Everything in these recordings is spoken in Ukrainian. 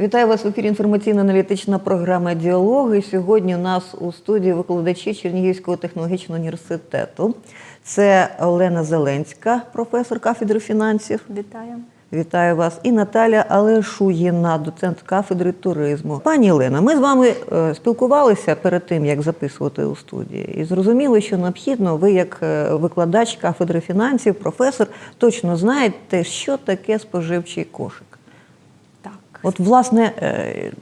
Вітаю вас в ефірі інформаційно-аналітична програма Діалоги. Сьогодні у нас у студії викладачі Чернігівського технологічного університету. Це Олена Зеленська, професор кафедри фінансів. Вітаю. Вітаю вас. І Наталя Алешуїна, доцент кафедри туризму. Пані Олена, ми з вами е, спілкувалися перед тим, як записувати у студії, і зрозуміли, що необхідно, ви, як е, викладач кафедри фінансів, професор, точно знаєте, що таке споживчий кошик. От, власне, е,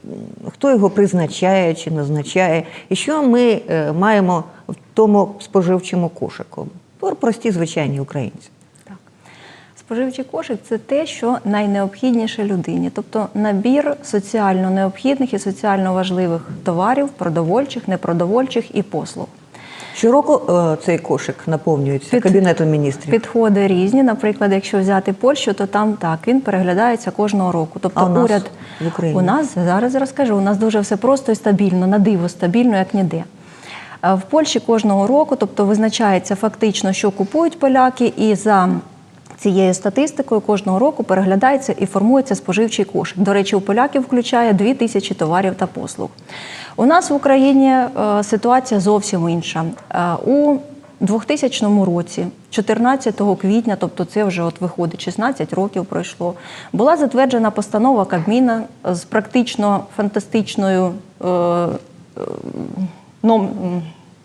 хто його призначає чи назначає, і що ми е, маємо в тому споживчому кошику? Про- Прості звичайні українці. так. Споживчий кошик це те, що найнеобхідніше людині, тобто набір соціально необхідних і соціально важливих товарів, продовольчих, непродовольчих і послуг. Щороку е, цей кошик наповнюється Під- Кабінетом міністрів. Підходи різні. Наприклад, якщо взяти Польщу, то там так він переглядається кожного року. Тобто А у нас уряд в Україні? у нас зараз розкажу. У нас дуже все просто і стабільно, на диво стабільно, як ніде. Е, В Польщі кожного року, тобто визначається фактично, що купують поляки, і за цією статистикою кожного року переглядається і формується споживчий кошик. До речі, у поляків включає 2 тисячі товарів та послуг. У нас в Україні е, ситуація зовсім інша. Е, У 2000 році, 14 квітня, тобто це вже от виходить 16 років пройшло, була затверджена постанова Кабміна з практично фантастичною е, е,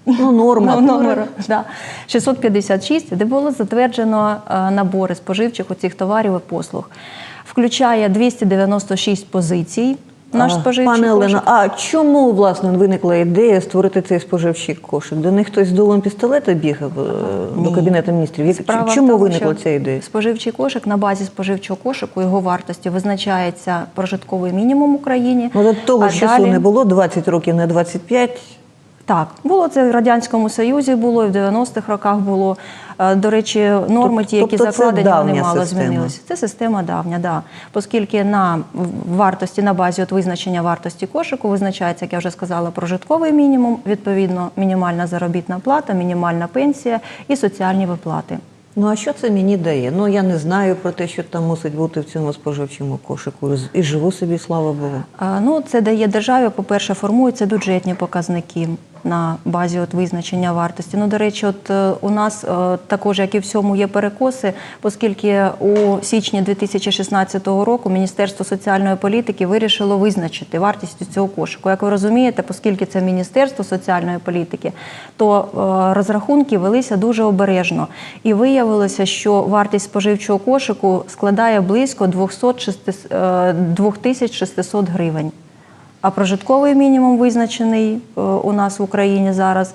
Ну, норма. Ну, номер, да, 656, де було затверджено е, набори споживчих оцих товарів і послуг. Включає 296 позицій. Наш А, споживчий Пане Олено, а чому власне виникла ідея створити цей споживчий кошик? До них хтось з дулом пістолета бігав е, до Кабінету міністрів? Справа Чому тому, виникла ця ідея? Споживчий кошик на базі споживчого кошику його вартості визначається прожитковий мінімум в Україні. Ну, до того а часу далі- не було 20 років, не 25. Так, було це в радянському союзі, було і в 90-х роках було. Е, До речі, норми, ті, які тобто закладені, вони мало змінилися. Це система давня, да. Оскільки на вартості, на базі от визначення вартості кошику визначається, як я вже сказала, прожитковий мінімум, відповідно, мінімальна заробітна плата, мінімальна пенсія і соціальні виплати. Ну а що це мені дає? Ну я не знаю про те, що там мусить бути в цьому споживчому кошику. І живу собі, слава Богу. А, Ну, це дає державі, по-перше, формуються бюджетні показники на базі от визначення вартості. Ну, до речі, от е, у нас е, також, як і всьому, є перекоси, оскільки у січні 2016 року Міністерство соціальної політики вирішило визначити вартість цього кошику. Як ви розумієте, оскільки це Міністерство соціальної політики, то е, розрахунки велися дуже обережно. І виявилося, що вартість споживчого кошику складає близько 206, е, 2600 гривень. А прожитковий мінімум визначений е, у нас в Україні зараз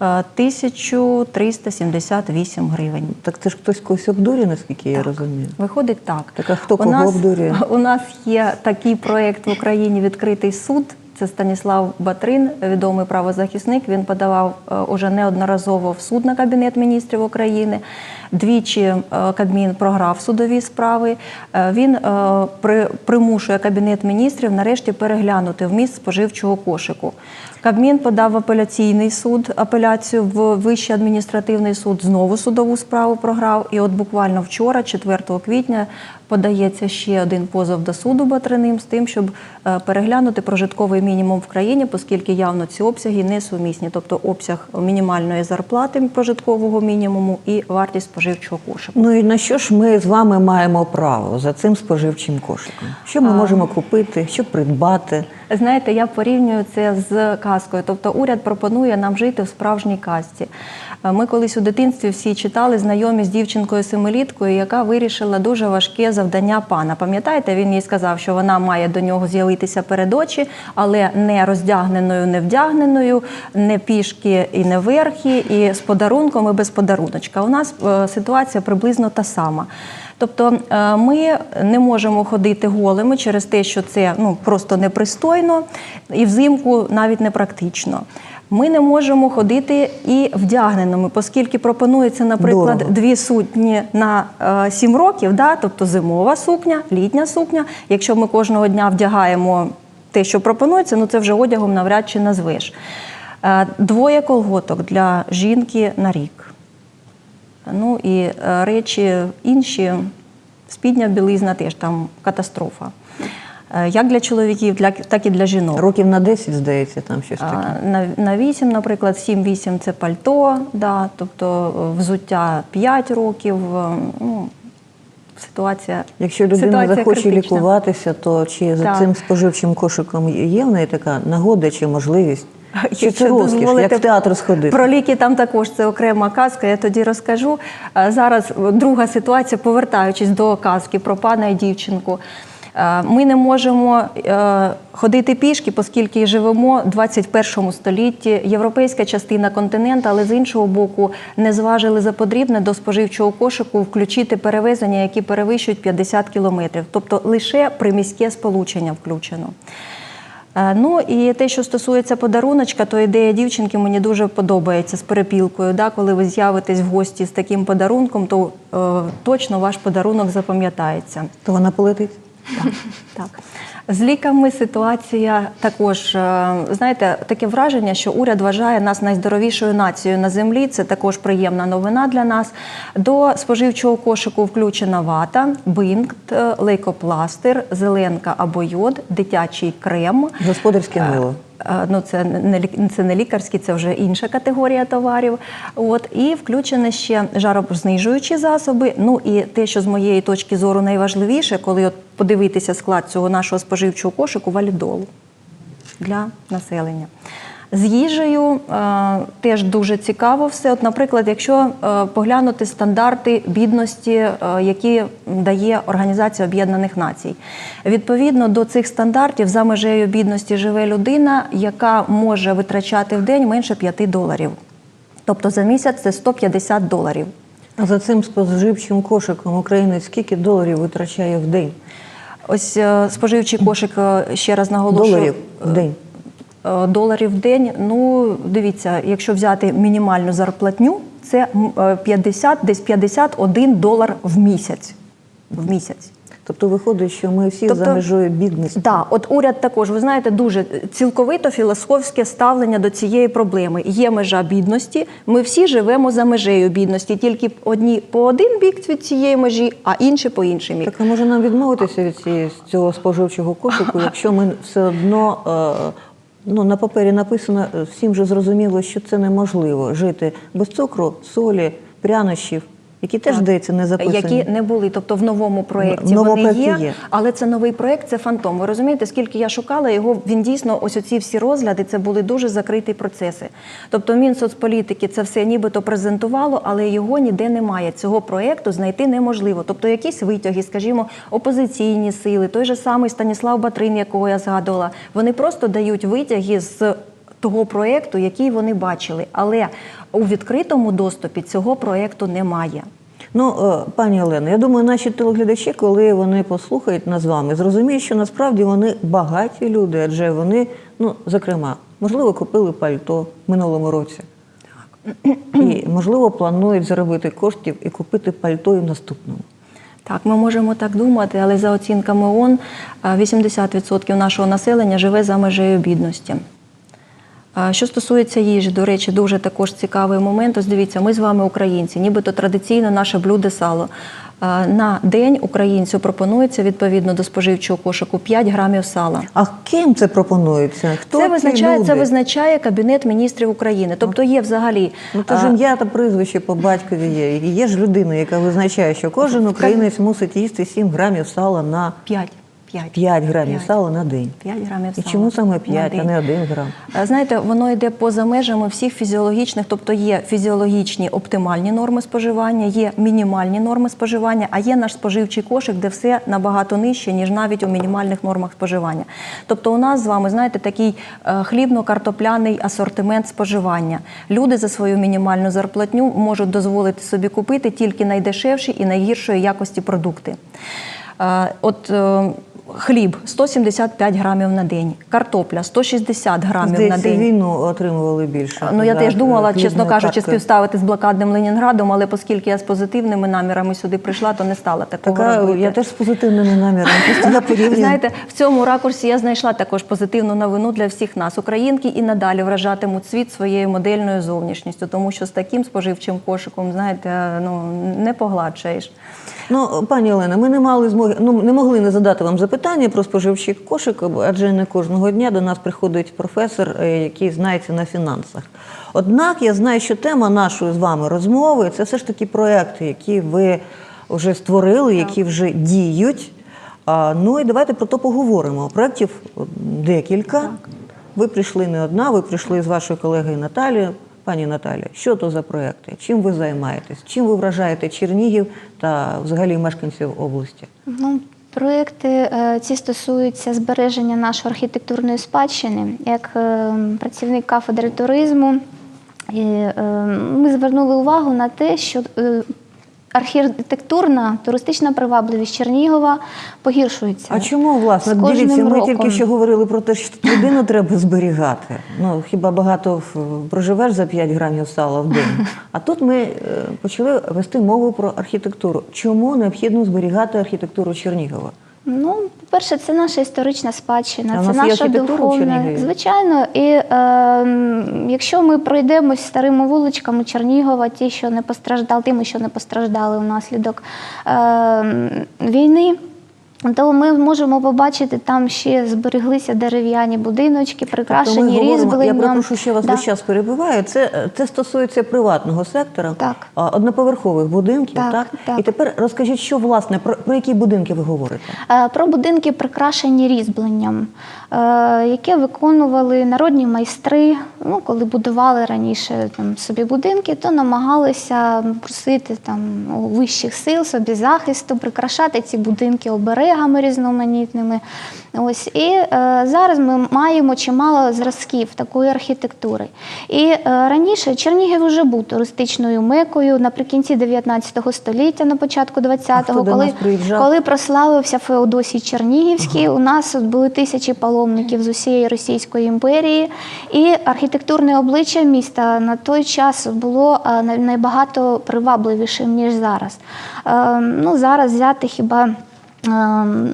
е, 1378 гривень. Так це ж хтось когось обдурює, наскільки я розумію. Виходить так. Так, а хто у кого нас, обдурює? У нас є такий проєкт в Україні Відкритий суд. Це Станіслав Батрин, відомий правозахисник. Він подавав е, уже неодноразово в суд на Кабінет міністрів України. Двічі е, Кабмін програв судові справи. Е, Він при- примушує Кабінет міністрів нарешті переглянути вміст споживчого кошику. Кабмін подав в апеляційний суд апеляцію в Вищий адміністративний суд. Знову судову справу програв. І от буквально вчора, 4 квітня, подається ще один позов до суду Батриним з тим, щоб е, переглянути прожитковий мінімум в країні, оскільки явно ці обсяги несумісні, тобто обсяг мінімальної зарплати прожиткового мінімуму і вартість споживчого кошику. Ну і на що ж ми з вами маємо право за цим споживчим кошиком? Що ми можемо купити, що придбати? Знаєте, я порівнюю це з казкою. Тобто уряд пропонує нам жити в справжній казці. Е, Ми колись у дитинстві всі читали знайомі з дівчинкою семиліткою, яка вирішила дуже важке завдання пана. Пам'ятаєте, він їй сказав, що вона має до нього з'явитися перед очі, але не роздягненою, не вдягненою, не пішки і не верхи, і з подарунком, і без подаруночка. У нас е, ситуація приблизно та сама. Тобто е, ми не можемо ходити голими через те, що це ну просто непристойно, і взимку навіть не практично. Ми не можемо ходити і вдягненими, оскільки пропонується, наприклад, Дорого. дві сутні на е, сім років, да? тобто зимова сукня, літня сукня. Якщо ми кожного дня вдягаємо те, що пропонується, ну це вже одягом навряд чи назвеш. Е, Двоє колготок для жінки на рік. Ну і е, речі інші, спідня білизна теж там катастрофа. Е, Як для чоловіків, так і для жінок. Років на 10, здається, там щось таке. На, на 8, наприклад, 7-8 це пальто, да, тобто е, взуття 5 років. Ну, ситуація. Якщо людина ситуація захоче критична. лікуватися, то чи за Так. цим споживчим кошиком є в неї така нагода чи можливість? Чи це розкіш, як в театр сходити? Про ліки там також це окрема казка, я тоді розкажу. Зараз друга ситуація, повертаючись до казки про пана і дівчинку. Ми не можемо е, ходити пішки, оскільки живемо в 21 столітті. Європейська частина континенту, але з іншого боку, не зважили за потрібне до споживчого кошику включити перевезення, які перевищують 50 кілометрів, тобто лише приміське сполучення включено. Е, Ну і те, що стосується подаруночка, то ідея дівчинки мені дуже подобається з перепілкою. Да? Коли ви з'явитесь в гості з таким подарунком, то е, точно ваш подарунок запам'ятається. То вона полетить? Так. З ліками ситуація також, е, знаєте, таке враження, що уряд вважає нас найздоровішою нацією на землі. Це також приємна новина для нас. До споживчого кошику включена вата, бинт, е, лейкопластир, зеленка або йод, дитячий крем. Господарське мило. Е, Ну, це не це не лікарські, це вже інша категорія товарів. От і включені ще жарознижуючі засоби. Ну і те, що з моєї точки зору найважливіше, коли от подивитися склад цього нашого споживчого кошику, валідолу для населення. З їжею е, теж дуже цікаво все. От, наприклад, якщо е, поглянути стандарти бідності, е, які дає Організація Об'єднаних Націй, відповідно до цих стандартів за межею бідності живе людина, яка може витрачати в день менше 5 доларів. Тобто за місяць це 150 доларів. А за цим споживчим кошиком українець скільки доларів витрачає в день? Ось е, споживчий кошик, ще раз наголошую. Доларів в день. Е, доларів в день. Ну, дивіться, якщо взяти мінімальну зарплатню, це м, е, 50, десь 51 долар в місяць. В місяць. Тобто виходить, що ми всі Тобто- за межою бідності. Так, от уряд також, ви знаєте, дуже цілковито філософське ставлення до цієї проблеми. Є межа бідності. Ми всі живемо за межею бідності, тільки одні по один бік від цієї межі, а інші по інший бік. Так а може нам відмовитися від цієї, цього споживчого кошику, якщо ми все одно е, ну, на папері написано, е, всім же зрозуміло, що це неможливо жити без цукру, солі, прянощів, які теж, Так. здається, не записані. Які не були, тобто в новому проєкті В вони є, є. але це новий проєкт, це фантом. Ви розумієте, скільки я шукала його, він дійсно, ось оці всі розгляди, це були дуже закриті процеси. Тобто Мінсоцполітики це все нібито презентувало, але його ніде немає. Цього проєкту знайти неможливо. Тобто якісь витяги, скажімо, опозиційні сили, той же самий Станіслав Батрин, якого я згадувала, вони просто дають витяги з того проєкту, який вони бачили. Але у відкритому доступі цього проєкту немає. Ну, е, пані Олено, я думаю, наші телеглядачі, коли вони послухають нас з вами, зрозуміють, що насправді вони багаті люди, адже вони, ну, зокрема, можливо, купили пальто в минулому році. І, можливо, планують заробити коштів і купити пальто і в наступному. Так, ми можемо так думати, але за оцінками ООН е, 80% нашого населення живе за межею бідності. Що стосується їжі, до речі, дуже також цікавий момент. Ось дивіться, ми з вами українці, нібито традиційно наше блюдо сало. На день українцю пропонується відповідно до споживчого кошику 5 грамів сала. А ким це пропонується? Хто Це визначає, люди? це визначає Кабінет міністрів України. Тобто є взагалі Ну, то ж ім'я та прізвище по батькові є. Є ж людина, яка визначає, що кожен українець мусить їсти 7 грамів сала на 5. 5. 5 грамів П'ять. сала на день. 5 грамів І чому саме на 5, а не 1 грам? Е, Знаєте, воно йде поза межами всіх фізіологічних, тобто є фізіологічні оптимальні норми споживання, є мінімальні норми споживання, а є наш споживчий кошик, де все набагато нижче, ніж навіть у мінімальних нормах споживання. Тобто, у нас з вами, знаєте, такий е, хлібно-картопляний асортимент споживання. Люди за свою мінімальну зарплатню можуть дозволити собі купити тільки найдешевші і найгіршої якості продукти. Е, От хліб 175 грамів на день, картопля 160 грамів Здається, на день. війну отримували більше. Ну я за, теж думала, чесно кажучи, карткою. співставити з блокадним Ленінградом, але оскільки я з позитивними намірами сюди прийшла, то не стала такого Така, робити. я теж з позитивними намірами. Просто. Знаєте, в цьому ракурсі я знайшла також позитивну новину для всіх нас. Українки і надалі вражатимуть світ своєю модельною зовнішністю, тому що з таким споживчим кошиком, знаєте, ну не погладшаєш. Ну, пані Олена, ми не мали змоги, ну не могли не задати вам запитання. про споживчий кошик, адже не кожного дня до нас приходить професор, е, який знається на фінансах. Однак я знаю, що тема нашої з вами розмови це все ж таки проекти, які ви вже створили, які вже діють. А, ну і давайте про то поговоримо. Проєктів декілька. Ви прийшли не одна, ви прийшли з вашою колегою Наталією. Пані Наталі, що то за проекти? Чим ви займаєтесь? Чим ви вражаєте Чернігів та взагалі мешканців області? Ну, проекти е, ці стосуються збереження нашої архітектурної спадщини. Як е, працівник кафедри туризму, е, ми звернули увагу на те, що архітектурна туристична привабливість Чернігова погіршується. А чому власне дивіться? Ми роком. тільки що говорили про те, що людину треба зберігати. Ну хіба багато проживеш за 5 грамів сала в день? А тут ми е, почали вести мову про архітектуру. Чому необхідно зберігати архітектуру Чернігова? Ну, по-перше, це наша історична спадщина, а це наша духовна. Звичайно, і е, якщо ми пройдемось старими вуличками Чернігова, ті, що не постраждали, тими, що не постраждали внаслідок е, війни. То ми можемо побачити, там ще збереглися дерев'яні будиночки, прикрашені Тобто ми я різьбленням. перепрошую, що вас Да. весь час перебиваю. Це, це стосується приватного сектора, Так. одноповерхових будинків. Так, Так, так. І тепер розкажіть, що власне про, про які будинки ви говорите? Е, Про будинки, прикрашені різьбленням, е, яке виконували народні майстри. Ну, коли будували раніше там, собі будинки, то намагалися просити там, у вищих сил собі захисту, прикрашати ці будинки оберегами різноманітними. Ось. І е, зараз ми маємо чимало зразків такої архітектури. І е, раніше Чернігів вже був туристичною мекою наприкінці 19 століття, на початку 20-го, коли, коли прославився Феодосій Чернігівський. У нас от були тисячі паломників з усієї Російської імперії, і архітектурне обличчя міста на той час було е, найбагато привабливішим ніж зараз. Е, Ну зараз взяти хіба. Е,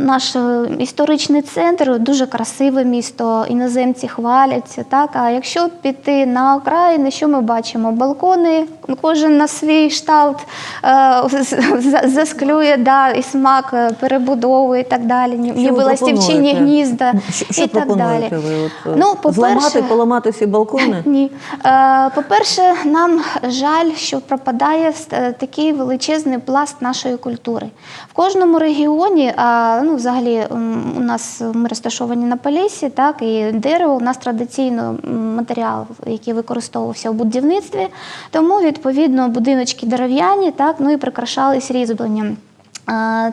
Наш е, історичний центр дуже красиве місто, іноземці хваляться. Так? А якщо піти на окраїни, що ми бачимо? Балкони, кожен на свій шталт е, засклює да, і смак перебудови і так далі, ніби ластівчині гнізда Що, що і так далі. ви? От, Ну, е, зламати, поламати всі балкони? ні. По-перше, нам жаль, що пропадає такий величезний пласт нашої культури. В кожному регіоні, а, ну, взагалі, у нас ми розташовані на Полісі, так, і дерево у нас традиційно матеріал, який використовувався у будівництві. Тому, відповідно, будиночки дерев'яні, так, ну і прикрашались різьбленням.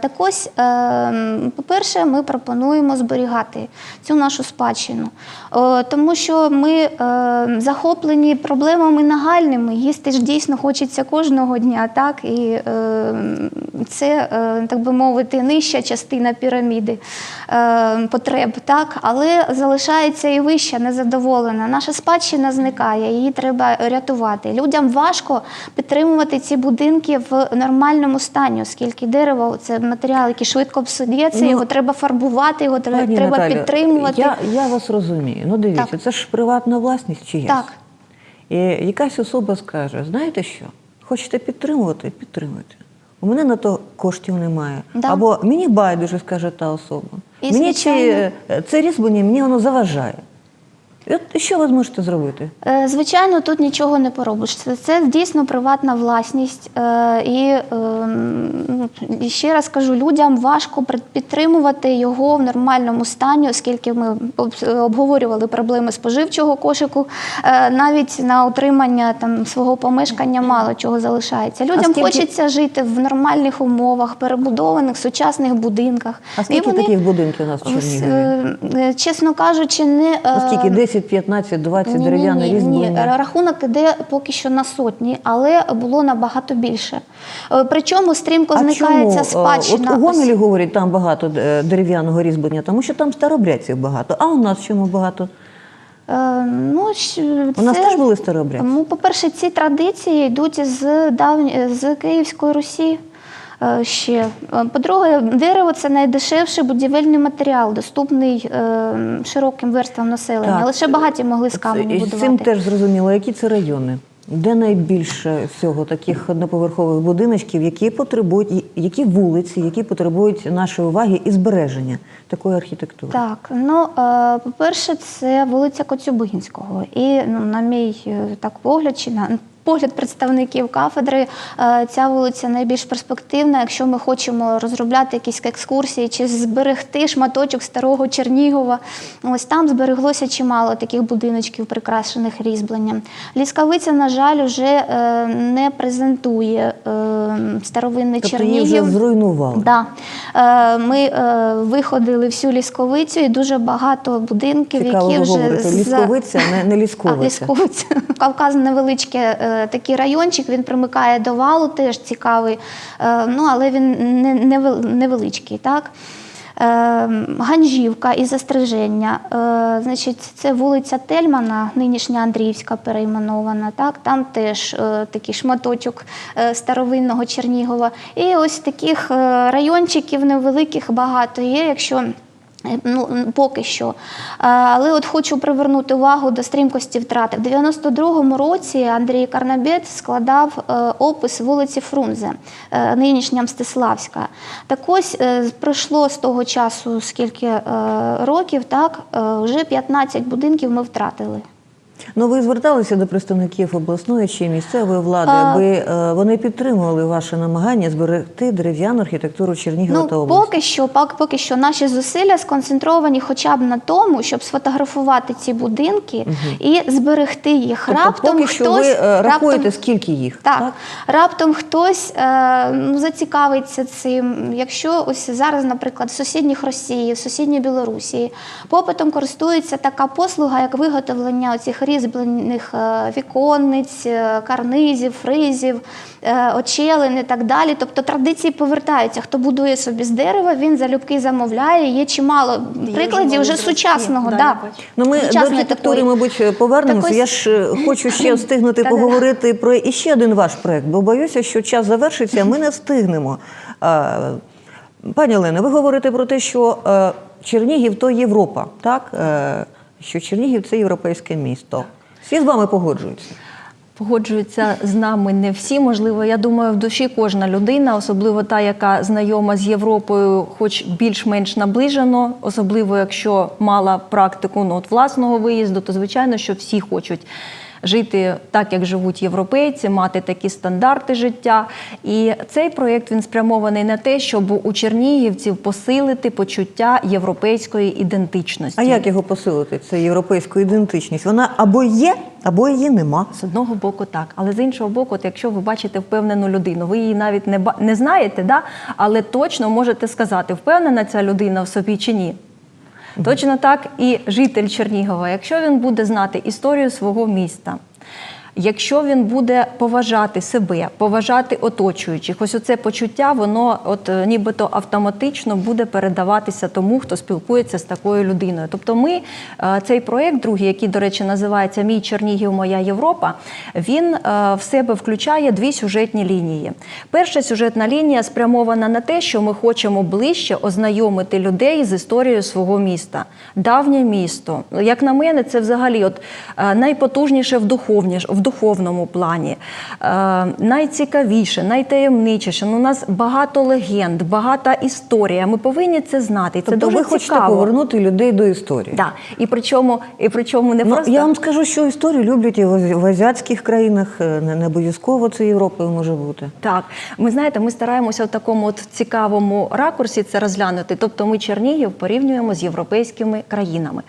Так ось, е, по-перше, ми пропонуємо зберігати цю нашу спадщину, тому що ми е, захоплені проблемами нагальними. Їсти ж дійсно хочеться кожного дня, так і е, це, е, так би мовити, нижча частина піраміди потреб, так, але залишається і вища, незадоволена. Наша спадщина зникає, її треба рятувати. Людям важко підтримувати ці будинки в нормальному стані, оскільки дерево це матеріал, який швидко псується, Ну, його треба фарбувати, його треба, Пані треба Наталю, підтримувати. Я, я вас розумію. Ну дивіться, Так. це ж приватна власність чиясь. Так. І якась особа скаже: знаєте що? Хочете підтримувати? Підтримуйте. У мене на то коштів немає. Да. Або мені байдуже, скаже та особа. І, мені чи е, це різьблення, мені воно заважає. І от що ви зможете зробити? Е, Звичайно, тут нічого не поробиш. Це, це дійсно приватна власність. Е, І, е, ну, і ще раз кажу, людям важко підтримувати його в нормальному стані, оскільки ми обговорювали проблеми споживчого кошику. Е, Навіть на утримання там свого помешкання мало чого залишається. Людям скільки- хочеться жити в нормальних умовах, перебудованих, сучасних будинках. А скільки вони, таких будинків у нас в Чернігові? е, чесно кажучи, не Ну, е, скільки? 10, 15, 20 ні, дерев'яне ні, ні, ні. Рахунок іде поки що на сотні, але було набагато більше. Е, Причому стрімко зникає ця Е, спадщина. От у Гомелі говорять, там багато е, дерев'яного різьблення, тому що там старобрядців багато. А у нас чому багато? ну, щ- У нас теж були старобрядці. Ну, по-перше, ці традиції йдуть з давні з Київської Русі. Е, Ще Е, по-друге, дерево це найдешевший будівельний матеріал, доступний е, широким верствам населення. Так. Лише багаті могли з каменю і з цим теж зрозуміло, які це райони. Де найбільше всього таких одноповерхових будиночків, які потребують, які вулиці, які потребують нашої уваги і збереження такої архітектури? Так, ну по-перше, це вулиця Коцюбинського. І ну, на мій так погляд, чи на погляд представників кафедри, е, ця вулиця найбільш перспективна, якщо ми хочемо розробляти якісь екскурсії чи зберегти шматочок старого Чернігова. Ось там збереглося чимало таких будиночків, прикрашених різьбленням. Ліскавиця, на жаль, вже е, не презентує е, старовинний Тобто її вже зруйнували. Да. Ми виходили всю лісковицю і дуже багато будинків, Цікаво які вже говорите. за- Лісковиця, не, не А, лісковиця. лісковиця. Кавказ невеличке такий райончик, він примикає до валу, теж цікавий, е, ну але він невеличкий. Так? Е, Ганжівка і застриження. Е, Значить, це вулиця Тельмана, нинішня Андріївська перейменована. Так? Там теж е, такий шматочок е, старовинного Чернігова. І ось таких е, райончиків невеликих багато є. Якщо Е, Ну, поки що. Е, Але от хочу привернути увагу до стрімкості втрати. В 92-му році Андрій Карнабет складав е, опис вулиці Фрунзе, е, нинішня Мстиславська. Так ось е, пройшло з того часу скільки е, років, так, е, вже 15 будинків ми втратили. Ну, ви зверталися до представників обласної чи місцевої влади, А- аби е, вони підтримували ваше намагання зберегти дерев'яну архітектуру Чернігова та Ну, області? поки що, поки що наші зусилля сконцентровані хоча б на тому, щоб сфотографувати ці будинки і зберегти їх. Тобто, раптом поки що хтось ви е, рахуєте, раптом, скільки їх? так, раптом хтось е, ну, зацікавиться цим. Якщо ось зараз, наприклад, в сусідніх Росії, в сусідній Білорусі попитом користується така послуга, як виготовлення оцих різьблених е, віконниць, е, карнизів, фризів, е, очелин і так далі. Тобто традиції повертаються. Хто будує собі з дерева, він залюбки замовляє. Є чимало прикладів вже сучасного. Да, Да. Ну, ми до архітектури, такої. мабуть, повернемося. Ось- Я ж хочу ще встигнути поговорити про іще один ваш проект, бо боюся, що час завершиться, а ми не встигнемо. Пані Олено, ви говорите про те, що Чернігів то Європа, так? Що Чернігів це європейське місто. Всі з вами погоджуються. Погоджуються з нами не всі. Можливо, я думаю, в душі кожна людина, особливо та, яка знайома з Європою, хоч більш-менш наближено, особливо якщо мала практику ну, от власного виїзду, то звичайно, що всі хочуть. Жити так, як живуть європейці, мати такі стандарти життя. І цей проєкт він спрямований на те, щоб у чернігівців посилити почуття європейської ідентичності. А як його посилити? Це європейську ідентичність. Вона або є, або її нема. З одного боку, так, але з іншого боку, от якщо ви бачите впевнену людину, ви її навіть не не знаєте, да? але точно можете сказати, впевнена ця людина в собі чи ні. Точно так і житель Чернігова, якщо він буде знати історію свого міста. Якщо він буде поважати себе, поважати оточуючих, ось оце почуття, воно от е, нібито автоматично буде передаватися тому, хто спілкується з такою людиною. Тобто, ми е, цей проєкт, другий, який, до речі, називається Мій Чернігів, Моя Європа, він е, в себе включає дві сюжетні лінії. Перша сюжетна лінія спрямована на те, що ми хочемо ближче ознайомити людей з історією свого міста. Давнє місто, як на мене, це взагалі от найпотужніше в духовніш, в духовному плані, е, найцікавіше, найтаємничіше. Ну, у нас багато легенд, багата історія. Ми повинні це знати. І Це тобто дуже ви хочете цікаво. повернути людей до історії. Да. І причому, і причому не Ну, просто я вам скажу, що історію люблять і в азі- азіатських країнах, е, не, не обов'язково це Європою може бути. Так, ми знаєте, ми стараємося в такому от цікавому ракурсі це розглянути. Тобто ми Чернігів порівнюємо з європейськими країнами.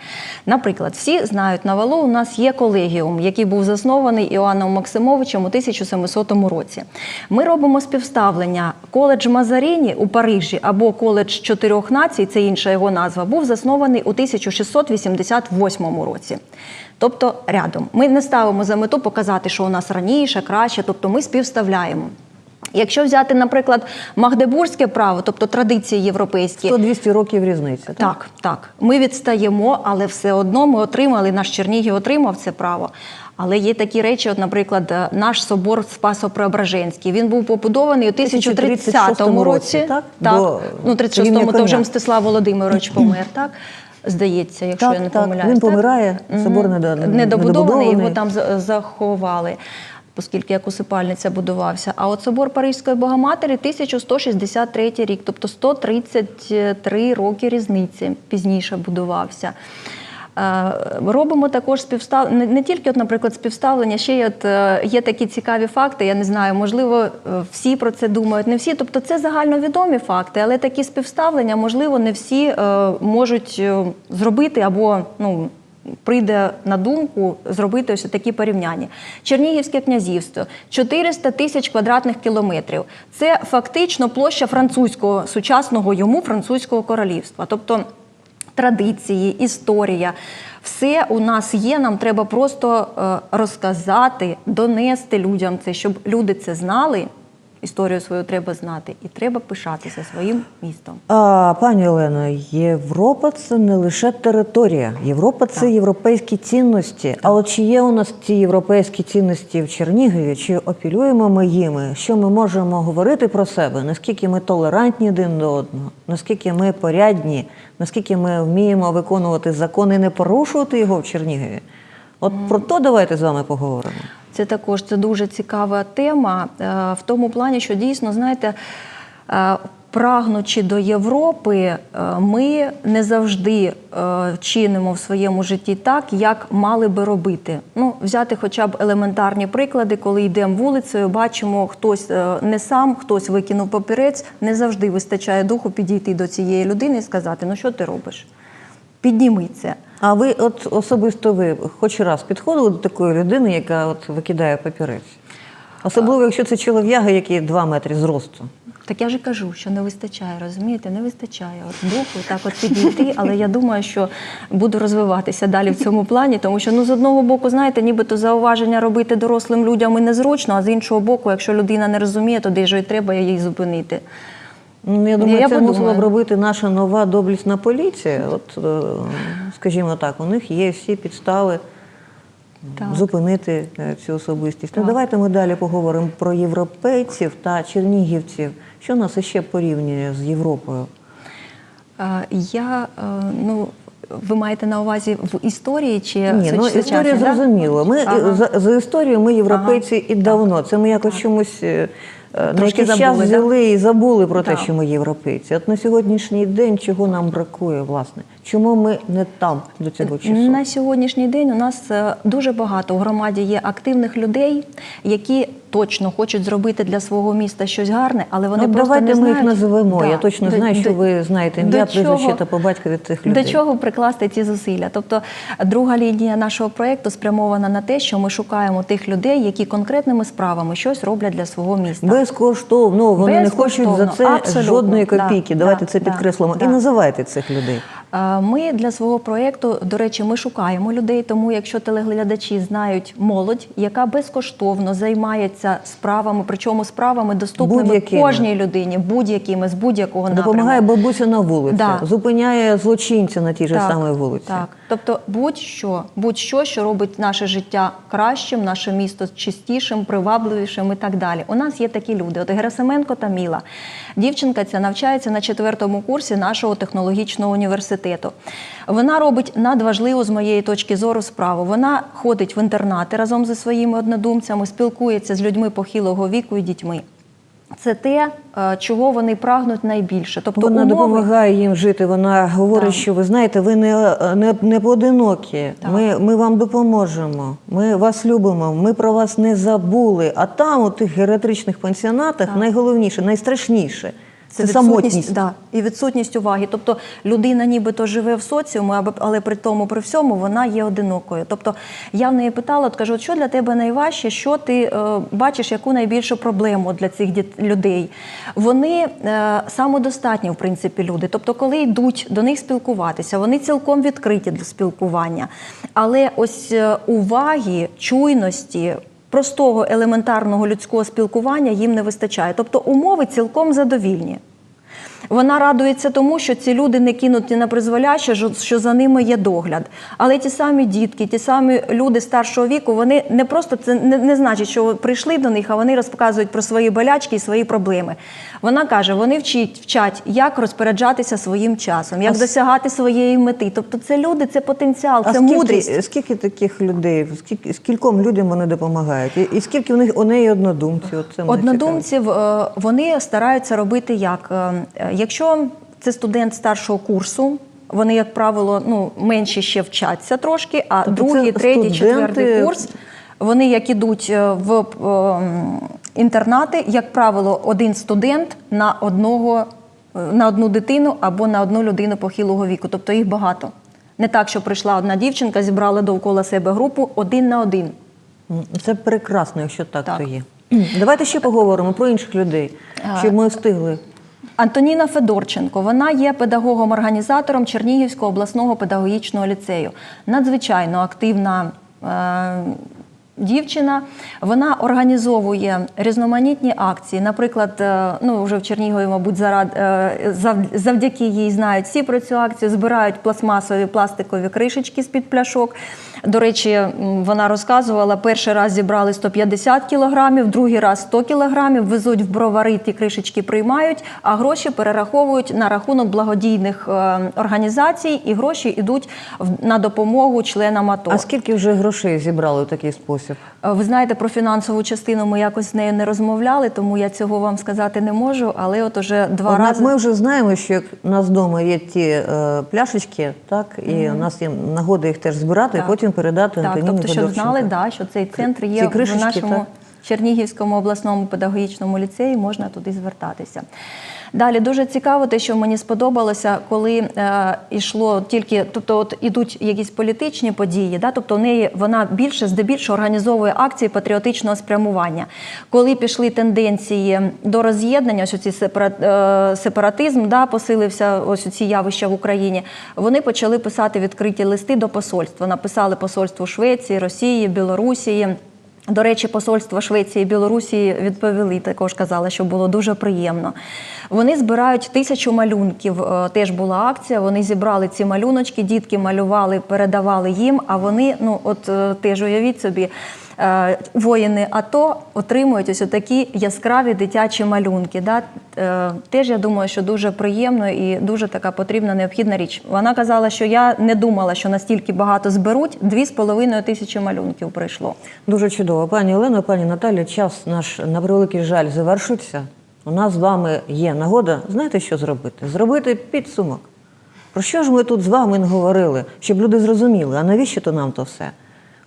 Наприклад, всі знають, на валу у нас є колегіум, який був заснований Іоанном Максимовичем у 1700 році. Ми робимо співставлення. Коледж Мазаріні у Парижі або коледж чотирьох націй, це інша його назва, був заснований у 1688 році. Тобто рядом. Ми не ставимо за мету показати, що у нас раніше, краще, тобто ми співставляємо. Якщо взяти, наприклад, магдебурзьке право, тобто традиції європейські, 100-200 років різниця. Так? так, так, ми відстаємо, але все одно ми отримали, наш Чернігів отримав це право. Але є такі речі, от, наприклад, е, наш собор Спасо-Преображенський. Він був побудований у 1030 році. так? так. До Ну, 36-му то вже. Мстислав Володимирович помер, так? Здається, якщо Так, я не так. помиляюсь. Він так? помирає, собор недо- недобудований, недобудований. його там заховали. оскільки як усипальниця будувався. А от собор Паризької Богоматері 1163 рік, тобто 133 роки різниці пізніше будувався. Робимо також співстав... не, тільки, от, наприклад, співставлення, ще й от, е, є такі цікаві факти. Я не знаю, можливо, е, всі про це думають, не всі. Тобто це загальновідомі факти, але такі співставлення, можливо, не всі е, можуть зробити або ну. Прийде на думку зробити ось такі порівняння. Чернігівське князівство 400 тисяч квадратних кілометрів. Це фактично площа французького сучасного йому французького королівства. Тобто традиції, історія. Все у нас є. Нам треба просто е, розказати, донести людям це, щоб люди це знали. Історію свою треба знати, і треба пишатися своїм містом. А, пані Олено, Європа це не лише територія. Європа це європейські цінності. А от чи є у нас ці європейські цінності в Чернігові? Чи опілюємо ми їми? Що ми можемо говорити про себе? Наскільки ми толерантні один до одного? Наскільки ми порядні? Наскільки ми вміємо виконувати закон і не порушувати його в Чернігові? От про то давайте з вами поговоримо. Це також це дуже цікава тема е, в тому плані, що дійсно, знаєте, е, прагнучи до Європи, е, ми не завжди чинимо в своєму житті так, як мали би робити. Ну, взяти хоча б елементарні приклади, коли йдемо вулицею, бачимо, хтось не сам, хтось викинув папірець, не завжди вистачає духу підійти до цієї людини і сказати: ну що ти робиш? Підніми це. А ви, от особисто ви, хоч раз підходили до такої людини, яка от викидає папірець? Особливо, якщо це чолов'яга, який 2 метри зросту. Так я ж кажу, що не вистачає, розумієте? Не вистачає от духу, так от підійти. Але я думаю, що буду розвиватися далі в цьому плані, тому що ну з одного боку, знаєте, нібито зауваження робити дорослим людям і незручно, а з іншого боку, якщо людина не розуміє, то де ж і треба її зупинити. Ну, Я думаю, Я це мусила б робити наша нова доблісна поліція. От, е, скажімо так, у них є всі підстави Так. зупинити е, цю особистість. Ну, давайте ми далі поговоримо про європейців та чернігівців. Що нас іще порівнює з Європою? Е, Я ну. Ви маєте на увазі в історії чи Ні, ну історія зрозуміло. Ми Ага. за, за історію ми європейці Ага. і давно. Це ми якось чомусь е, на Трошки якийсь час забули, да? взяли і забули про те, що ми європейці. От на сьогоднішній день чого нам бракує, власне? Чому ми не там до цього часу? На сьогоднішній день у нас е, дуже багато в громаді є активних людей, які точно хочуть зробити для свого міста щось гарне, але вони От просто давайте не ми їх називемо. Да. Я точно До- знаю, що до- ви знаєте ім'я, прізвище та по батькові цих людей. До чого прикласти ці зусилля? Тобто, друга лінія нашого проєкту спрямована на те, що ми шукаємо тих людей, які конкретними справами щось роблять для свого міста. Безкоштовно, вони не хочуть за це абсолютно. жодної копійки. да, Давайте це підкреслимо. да. І називайте цих людей. Е, Ми для свого проєкту, до речі, ми шукаємо людей, тому якщо телеглядачі знають молодь, яка безкоштовно займається справами, причому справами доступними кожній людині, будь-якими з будь-якого Допомагає бабуся на вулиці, Да. зупиняє злочинця на тій же самій вулиці. Так, тобто будь-що, будь-що, що робить наше життя кращим, наше місто чистішим, привабливішим і так далі. У нас є такі люди. От Герасименко та Міла. Дівчинка ця навчається на четвертому курсі нашого технологічного університету. Вона робить надважливу з моєї точки зору справу. Вона ходить в інтернати разом зі своїми однодумцями, спілкується з людьми похилого віку і дітьми. Це те, е, чого вони прагнуть найбільше. Тобто Вона умови... допомагає їм жити. Вона говорить, Так. що ви знаєте, ви не, не, не поодинокі. Так. Ми, ми вам допоможемо. Ми вас любимо. Ми про вас не забули. А там, у тих геріатричних пансіонатах, найголовніше, найстрашніше це, відсутність, самотність. да, і відсутність уваги. Тобто людина нібито живе в соціумі, але при тому, при всьому вона є одинокою. Тобто я в неї питала, от кажу, от що для тебе найважче, що ти е, бачиш, яку найбільшу проблему для цих діт- людей? Вони е, самодостатні, в принципі, люди. Тобто, коли йдуть до них спілкуватися, вони цілком відкриті для спілкування. Але ось е, уваги, чуйності. Простого елементарного людського спілкування їм не вистачає. Тобто умови цілком задовільні. Вона радується тому, що ці люди не кинуті на призволяще, що- за ними є догляд. Але ті самі дітки, ті самі люди старшого віку, вони не просто це не, не значить, що прийшли до них, а вони розказують про свої болячки і свої проблеми. Вона каже, вони вчать, вчать, як розпоряджатися своїм часом, як А досягати своєї мети. Тобто, це люди, це потенціал, А це скільки, мудрість. скільки таких людей, скільки, скільком людям вони допомагають? І, і скільки у них у неї однодумців? Однодумців е, вони стараються робити як? Якщо це студент старшого курсу, вони, як правило, ну менші ще вчаться трошки, а Тобто другий, третій, студенти- четвертий курс. Вони як ідуть е, в е, інтернати, як правило, один студент на одного е, на одну дитину або на одну людину похилого віку. Тобто їх багато. Не так, що прийшла одна дівчинка, зібрала довкола себе групу один на один. Це прекрасно, якщо так, Так. то є. Давайте ще поговоримо про інших людей, щоб ми встигли. Антоніна Федорченко, вона є педагогом-організатором Чернігівського обласного педагогічного ліцею. Надзвичайно активна е, дівчина. Вона організовує різноманітні акції. Наприклад, е, ну вже в Чернігові, мабуть, зарад, е, завдяки їй знають всі про цю акцію. Збирають пластмасові пластикові кришечки з під пляшок. До речі, вона розказувала, перший раз зібрали 150 кілограмів, другий раз 100 кілограмів, везуть в бровари, ті кришечки приймають, а гроші перераховують на рахунок благодійних е, організацій, і гроші йдуть на допомогу членам АТО. А скільки вже грошей зібрали у такий спосіб? Е, Ви знаєте, про фінансову частину ми якось з нею не розмовляли, тому я цього вам сказати не можу. Але от уже два Однак рази ми вже знаємо, що як у нас вдома є ті е, пляшечки, так, і у нас є нагода їх теж збирати Так. і потім передати так, Антоніні тобто, щоб знали, да, що цей центр є кришечки, в нашому так. Чернігівському обласному педагогічному ліцеї, можна туди звертатися. Далі дуже цікаво, те, що мені сподобалося, коли е, йшло тільки, тобто, от ідуть якісь політичні події, да, тобто неї вона більше здебільшого організовує акції патріотичного спрямування. Коли пішли тенденції до роз'єднання, ось ці е, сепаратизм, да, посилився ось ці явища в Україні. Вони почали писати відкриті листи до посольства. Написали посольству Швеції, Росії, Білорусії. До речі, посольства Швеції і Білорусі відповіли, також казали, що було дуже приємно. Вони збирають тисячу малюнків. е, Теж була акція. Вони зібрали ці малюночки, дітки малювали, передавали їм. А вони, ну от е, теж уявіть собі, воїни АТО отримують ось такі яскраві дитячі малюнки. Да? Е, Теж я думаю, що дуже приємно і дуже така потрібна необхідна річ. Вона казала, що я не думала, що настільки багато зберуть. Дві з половиною тисячі малюнків прийшло. Дуже чудово. Пані Олено, пані Наталі, час наш на превеликий жаль завершився. У нас з вами є нагода, знаєте, що зробити? Зробити підсумок. Про що ж ми тут з вами говорили, щоб люди зрозуміли, а навіщо то нам то все?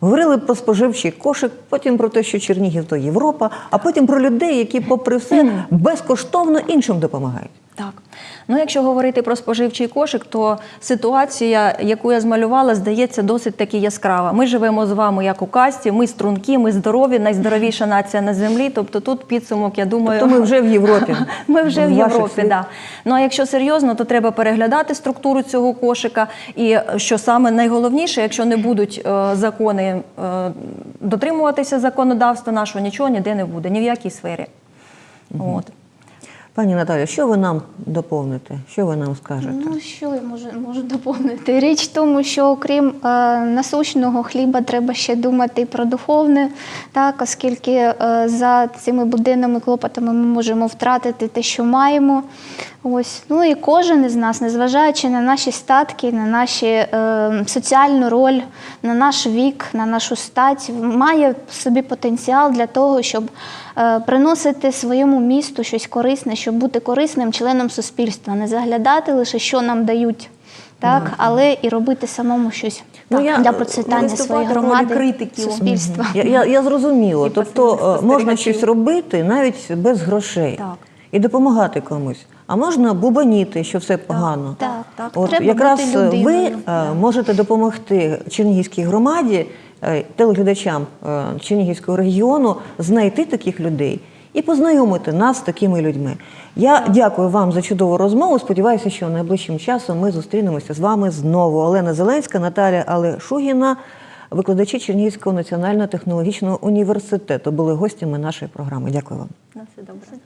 Говорили про споживчий кошик, потім про те, що Чернігів то Європа, а потім про людей, які, попри все, безкоштовно іншим допомагають. Так. Ну, якщо говорити про споживчий кошик, то ситуація, яку я змалювала, здається досить таки яскрава. Ми живемо з вами як у касті, ми струнки, ми здорові, найздоровіша нація на землі. Тобто тут підсумок, я думаю, Тобто ми вже в Європі. Ми вже в Європі, да. Ну а якщо серйозно, то треба переглядати структуру цього кошика. І е, що саме найголовніше, якщо не будуть е, закони е, дотримуватися законодавства нашого, нічого ніде не буде, ні в якій сфері. От. Пані Наталя, що ви нам доповните? Що ви нам скажете? Ну, що я можу, можу доповнити? Річ в тому, що окрім е, насущного хліба, треба ще думати і про духовне, так, оскільки е, за цими буденними клопотами ми можемо втратити те, що маємо. Ось. Ну і кожен із нас, незважаючи на наші статки, на нашу е, соціальну роль, на наш вік, на нашу стать, має в собі потенціал для того, щоб е, приносити своєму місту щось корисне, щоб бути корисним членом суспільства, не заглядати лише, що нам дають. Так, але і робити самому щось Ну, так, я- для процвітання своєї громади, критиків. суспільства. Я, я, я зрозуміла. І Тобто е, можна щось робити навіть без грошей Так. І допомагати комусь. А можна бубаніти, що все погано. Так, так. От Треба якраз бути ви е, можете допомогти Чернігівській громаді, е, телеглядачам е, Чернігівського регіону знайти таких людей і познайомити нас з такими людьми. Я дякую вам за чудову розмову. Сподіваюся, що найближчим часом ми зустрінемося з вами знову. Олена Зеленська, Наталя Алешугіна, викладачі Чернігівського національного технологічного університету, були гостями нашої програми. Дякую вам. На все добре.